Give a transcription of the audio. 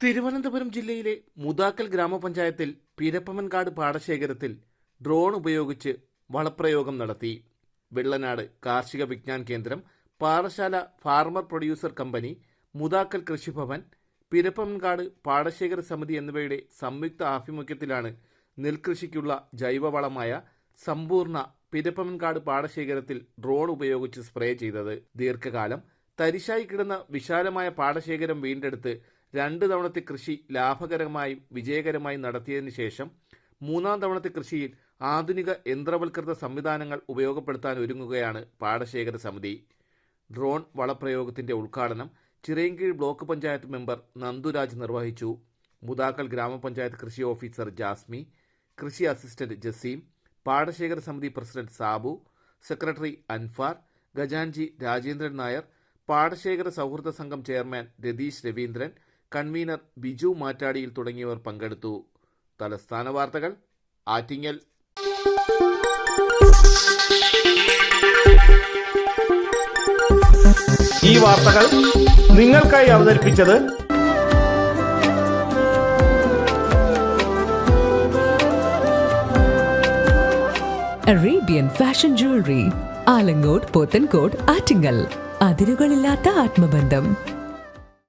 തിരുവനന്തപുരം ജില്ലയിലെ മുതാക്കൽ ഗ്രാമപഞ്ചായത്തിൽ പിരപ്പമൻകാട് പാടശേഖരത്തിൽ ഡ്രോൺ ഉപയോഗിച്ച് വളപ്രയോഗം നടത്തി. Vellanad Karshika Vigyan Kendram Parassala farmer producer company Mudakkal Krishibhavan Pirappamankad പാടശേഖര സമിതി എന്നിവയുടെ സംയുക്ത ആഭിമുഖ്യത്തിലാണ് നെൽകൃഷിക്കുള്ള ജൈവവളമായ സമ്പൂർണ പിരപ്പമൻകാട് പാടശേഖരത്തിൽ ഡ്രോൺ ഉപയോഗിച്ച് സ്പ്രേ ചെയ്തത്. ദീർഘകാലം തരിശായി കിടന്ന വിശാലമായ പാടശേഖരം വീണ്ടെടുത്ത് രണ്ട് തവണത്തെ കൃഷി ലാഭകരമായി വിജയകരമായി നടത്തിയതിന് ശേഷം മൂന്നാം തവണത്തെ കൃഷിയിൽ ആധുനിക യന്ത്രവൽകൃത സംവിധാനങ്ങൾ ഉപയോഗപ്പെടുത്താൻ ഒരുങ്ങുകയാണ് പാടശേഖര സമിതി. ഡ്രോൺ വളപ്രയോഗത്തിന്റെ ഉദ്ഘാടനം ചിറയൻകീഴ് ബ്ലോക്ക് പഞ്ചായത്ത് മെമ്പർ നന്ദുരാജ് നിർവഹിച്ചു. മുതാക്കൽ ഗ്രാമപഞ്ചായത്ത് കൃഷി ഓഫീസർ ജാസ്മി കൃഷി അസിസ്റ്റന്റ് ജസീം പാടശേഖര സമിതി പ്രസിഡന്റ് സാബു സെക്രട്ടറി അൻഫാർ ഗജാൻജി രാജേന്ദ്രൻ നായർ പാടശേഖര സൗഹൃദ സംഘം ചെയർമാൻ രതീഷ് രവീന്ദ്രൻ കൺവീനർ ബിജു മാറ്റാടിയിൽ തുടങ്ങിയവർ പങ്കെടുത്തു. തലസ്ഥാന വാർത്തകൾ ആറ്റിങ്ങൽ. ഈ വാർത്തകൾ നിങ്ങൾക്കായി അവതരിപ്പിച്ചത് Arabian fashion jewellery Alamcode Pothencode Attingal. അതിരുകളില്ലാത്ത ആത്മബന്ധം.